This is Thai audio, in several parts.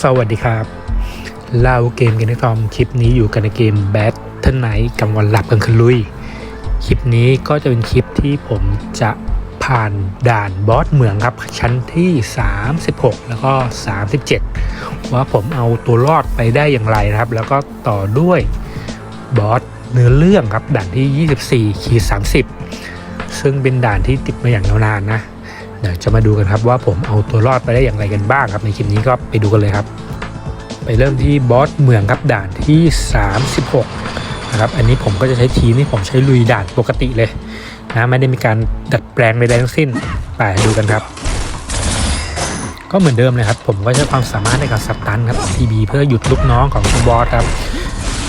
สวัสดีครับ เล่าเกมกันในตอม คลิปนี้อยู่กันในเกมแบทเทิลไนท์กลางวันหลับกลางคืนลุย คลิปนี้ก็จะเป็นคลิปที่ผมจะผ่านด่านบอสเหมืองครับ ชั้นที่ 36 แล้วก็ 37 ว่าผมเอาตัวรอดไปได้อย่างไรนะครับ แล้วก็ต่อด้วยบอสเนื้อเรื่องครับ ด่านที่ 24คี30 ซึ่งเป็นด่านที่ติดมาอย่างยาวนานนะ เดี๋ยวจะมาดูกันครับว่าผมเอาตัวรอดไปได้อย่างไรกันบ้างครับ ในคลิปนี้ก็ไปดูกันเลยครับ ไปเริ่มที่บอสเมืองครับด่านที่ 36นะครับอันนี้ผมก็จะใช้ทีมที่ผมใช้ลุยด่านปกติเลยนะไม่ได้มีการดัดแปลงใดๆทั้งสิ้นไปดูกันครับ ก็เหมือนเดิมเลยครับ ผมก็ใช้ความสามารถในการสับตันครับทีบีเพื่อหยุดลูกน้องของบอสครับ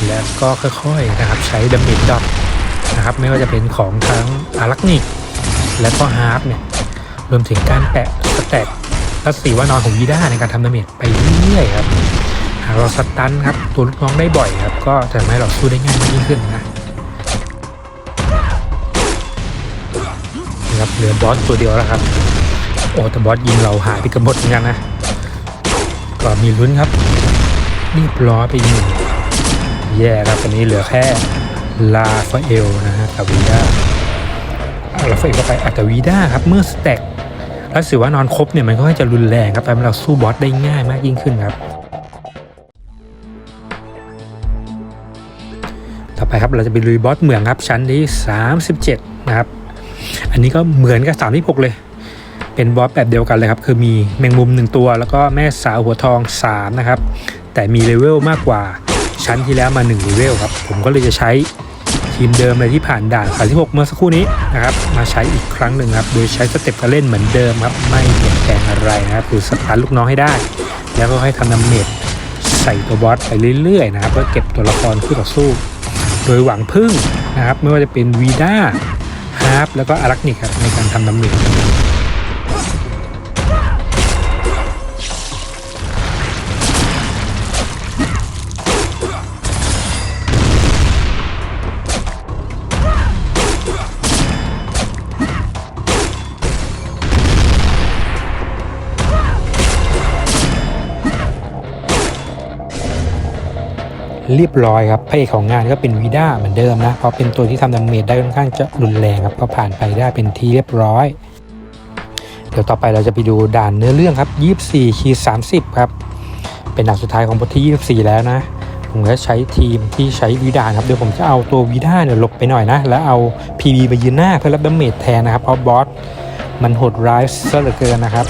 แล้วก็ค่อยๆนะครับใช้ดาเมจดอกนะครับไม่ว่าจะเป็นของทั้งอารักนิกและก็ฮาร์ปเนี่ย รวมถึงการแปะสแต็กและสีว่านอนของวีด้าในการทำดาเมจไปเรื่อยๆครับหากเราสตันครับตัวลูกน้องได้บ่อยครับ ก็จะทำให้เราสู้ได้ง่ายยิ่งขึ้นนะครับเหลือบอสตัวเดียวแล้วครับ โอ้แต่บอสยิงเราหายไปกันหมดเหมือนกันนะก็มีลุ้นครับรีบร้อยไปยิงแย่ครับตอนนี้เหลือแค่ลาฟาเอลนะฮะกับวีด้าเราเฟกเข้าไปอัตวีด้าครับเมื่อสแต็ก แล้วสือว่านอนครบเนี่ยมันก็จะรุนแรงครับทำให้เราสู้บอสได้ง่ายมากยิ่งขึ้นครับต่อไปครับเราจะไปลุยบอสเหมืองครับชั้นที่ 37 นะครับ อันนี้ก็เหมือนกับ36เลย เป็นบอสแบบเดียวกันเลยครับ คือมีแมงมุม 1 ตัว แล้วก็แม่สาวหัวทอง 3 นะครับ แต่มีเลเวลมากกว่าชั้นที่แล้วมา1เลเวลครับ ผมก็เลยจะใช้ ทีมเดิมเลยที่ผ่านด่าน36เมื่อสักครู่นี้นะครับมาใช้อีกครั้งหนึ่งครับโดยใช้สเต็ปการเล่นเหมือนเดิมครับไม่เปลี่ยนแปลงอะไรนะครับคือสตาร์ทลูกน้องให้ได้ แล้วก็ให้ทำดาเมจใส่ตัวบอสไปเรื่อยๆนะครับเพื่อเก็บตัวละครคู่ต่อสู้ โดยหวังพึ่งนะครับไม่ว่าจะเป็นวีด้าฮาร์ปแล้วก็อารักนิกครับในการทำดาเมจ เรียบร้อยครับพระเอกของงานก็เป็นวีด้าเหมือนเดิมนะเพราะเป็นตัวที่ทำดาเมจได้ค่อนข้างจะรุนแรงครับก็ผ่านไปได้เป็นที่เรียบร้อย เดี๋ยวต่อไปเราจะไปดูด่านเนื้อเรื่องครับ 24คี30 ครับ เป็นด่านสุดท้ายของบทที่ 24 แล้วนะ ผมก็ใช้ทีมที่ใช้วีด้าครับเดี๋ยวผมจะเอาตัววีด้าเนี่ยหลบไปหน่อยนะ แล้วเอา PB ไปยืนหน้าเพื่อรับดาเมจแทนนะครับเพราะบอสมันโหดร้ายซะเหลือเกินนะครับ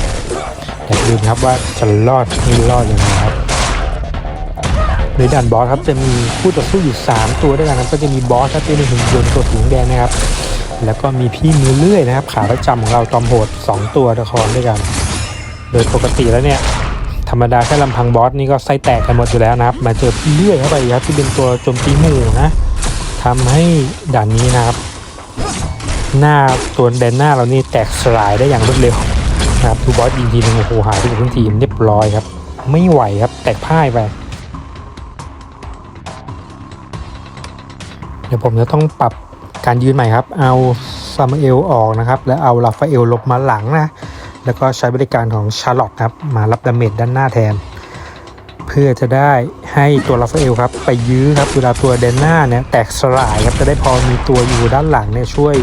อย่าลืมครับว่าจะรอดไม่รอดยังไง ในด่านบอสครับจะมีคู่ต่อสู้อยู่ 3 ตัวด้วยกันครับก็จะมีบอสครับที่เป็นหุ่นยนต์ตัวสีแดงนะครับ แล้วก็มีพี่มือเลื่อยนะครับ ขาประจำของเราตอมโหด 2 ตัวละครด้วยกัน โดยปกติแล้วเนี่ยธรรมดาแค่ลำพังบอสนี่ก็ไส้แตกกันหมดอยู่แล้วนะครับ มาเจอพี่เลื่อยเข้าไปครับที่เป็นตัวโจมตีหมู่นะทำให้ด่านนี้นะครับ หน้าตัวแดนหน้าเรานี่แตกสลายได้อย่างรวดเร็วนะครับทูบอสยิงทีนึงโอ้โหหายไปทั้งทีมเรียบร้อยครับ ไม่ไหวครับแตกพ่ายไป ดี๋ยวผมจะต้องปรับการยืนใหม่ครับ เอาซามเอลออกนะครับ แล้วเอาลาฟาเอลลบมาหลังนะ แล้วก็ใช้บริการของชาร์ลอตครับ มารับดาเมจด้านหน้าแทน เพื่อจะได้ให้ตัวลาฟาเอลครับ ไปยื้อครับ เวลาตัวเดนหน้าเนี่ยแตกสลายครับ จะได้พอมีตัวอยู่ด้านหลังเนี่ยช่วย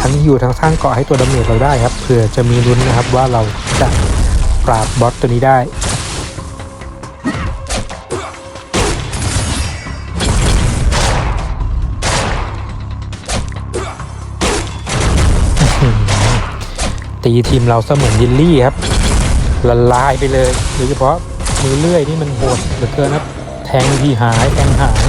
ทั้งอยู่ทั้งสร้างเกาะให้ตัวดาเมจเราได้ครับเพื่อจะมีลุ้นนะครับว่าเราจะปราบบอสตัวนี้ได้ ตีทีมเราเสมือนยินลี่ครับละลายไปเลยโดยเฉพาะมือเลื่อยนี่มันโหดเหลือเกินครับ แทงทีหายแทงหาย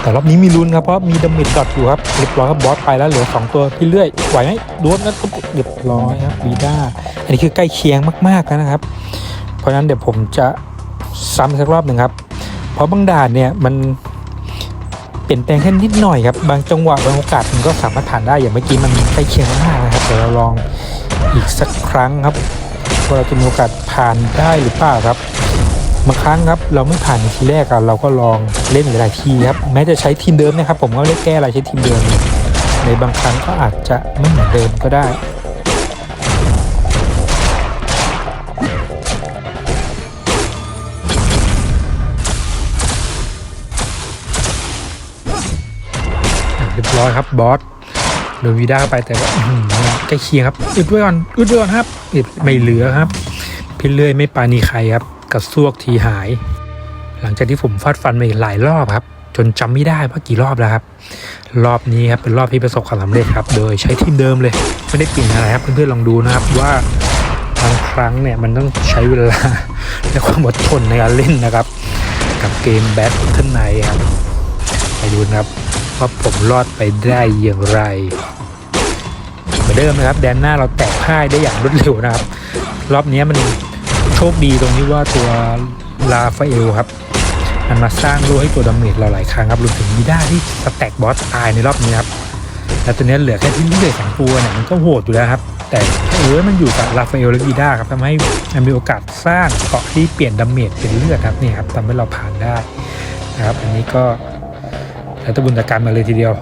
แต่รอบนี้มีลุ้นครับเพราะมีดามจดอทอยู่ครับเรียบร้อยครับบอสไปแล้วเหลือ 2 ตัวพี่เลื่อยไหวไหมโดนแล้วก็เรียบร้อยครับวีด้าอันนี้คือใกล้เคียงมากๆแล้วนะครับ เพราะฉะนั้นเดี๋ยวผมจะซ้ำสักรอบหนึ่งครับ เพราะบางด่านเนี่ยมันเปลี่ยนแปลงแค่นิดหน่อยครับ บางจังหวะบางโอกาสมันก็สามารถผ่านได้อย่างเมื่อกี้มันใกล้เคียงมากนะครับเดี๋ยวเราลอง อีกสักครั้งครับว่าเราจะมีโอกาสผ่านได้หรือเปล่าครับบางครั้งครับเราไม่ผ่านในทีแรกอะเราก็ลองเล่นหลายทีครับแม้จะใช้ทีมเดิมนะครับ ผมก็ไม่ได้แก้อะไรใช้ทีมเดิม ในบางครั้งก็อาจจะไม่เหมือนเดิมก็ได้เรียบร้อยครับบอส โดนวีด้าไปแต่ว่าใกล้เคียงครับอึดไว้ก่อนอึดไว้ก่อนครับอึดไม่เหลือครับพี่เลื่อยไม่ปานีใครครับกระซวกทีหาย หลังจากที่ผมฟาดฟันมาหลายรอบครับ จนจำไม่ได้ว่ากี่รอบแล้วครับ รอบนี้ครับเป็นรอบที่ประสบความสำเร็จครับ โดยใช้ทีมเดิมเลยไม่ได้เปลี่ยนอะไรครับเพื่อนๆลองดูนะครับว่าบางครั้งเนี่ยมันต้องใช้เวลาและความอดทนในการเล่นนะครับ กับเกมแบทเทิลไนครับไปดูนะครับ ว่าผมรอดไปได้อย่างไร เหมือนเดิมนะครับ แดนหน้าเราแตกพ่ายได้อย่างรวดเร็วนะครับ รอบนี้มันโชคดีตรงที่ว่าตัวลาฟาเอลครับ มันมาสร้างโลให้ตัวดาเมจเราหลายครั้งครับรวมถึงมีด้าที่สแต็กบอสตายในรอบนี้ครับแล้วตัวนี้เหลือแค่ที่เลื่อยสองตัวเนี่ยมันก็โหดอยู่แล้วครับ แต่เออมันอยู่กับราฟาเอลและวีด้าครับทำให้มันมีโอกาสสร้างเกาะที่เปลี่ยนดาเมจเป็นเลือดครับนี่ครับทำให้เราผ่านได้นะครับ อันนี้ก็ แล้วแตบุญตาการมาเลยทีเดียว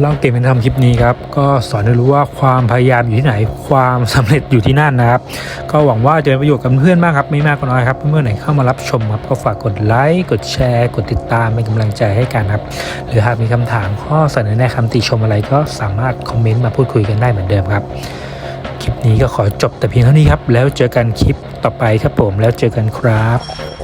เล่าเกมเป็นทำคลิปนี้ครับ ก็สอนให้รู้ว่าความพยายามอยู่ที่ไหน ความสำเร็จอยู่ที่นั่นนะครับ ก็หวังว่าจะเป็นประโยชน์กับเพื่อนมากครับ ไม่มากก็น้อยครับเพื่อไหนเข้ามารับชมครับ ก็ฝากกดไลค์กดแชร์ กดติดตามเป็นกำลังใจให้กันครับ หรือหากมีคำถามข้อเสนอแนะคำติชมอะไรก็สามารถคอมเมนต์มาพูดคุยกันได้เหมือนเดิมครับคลิปนี้ก็ขอจบแต่เพียงเท่านี้ครับ แล้วเจอกันคลิปต่อไปครับผมแล้วเจอกันครับ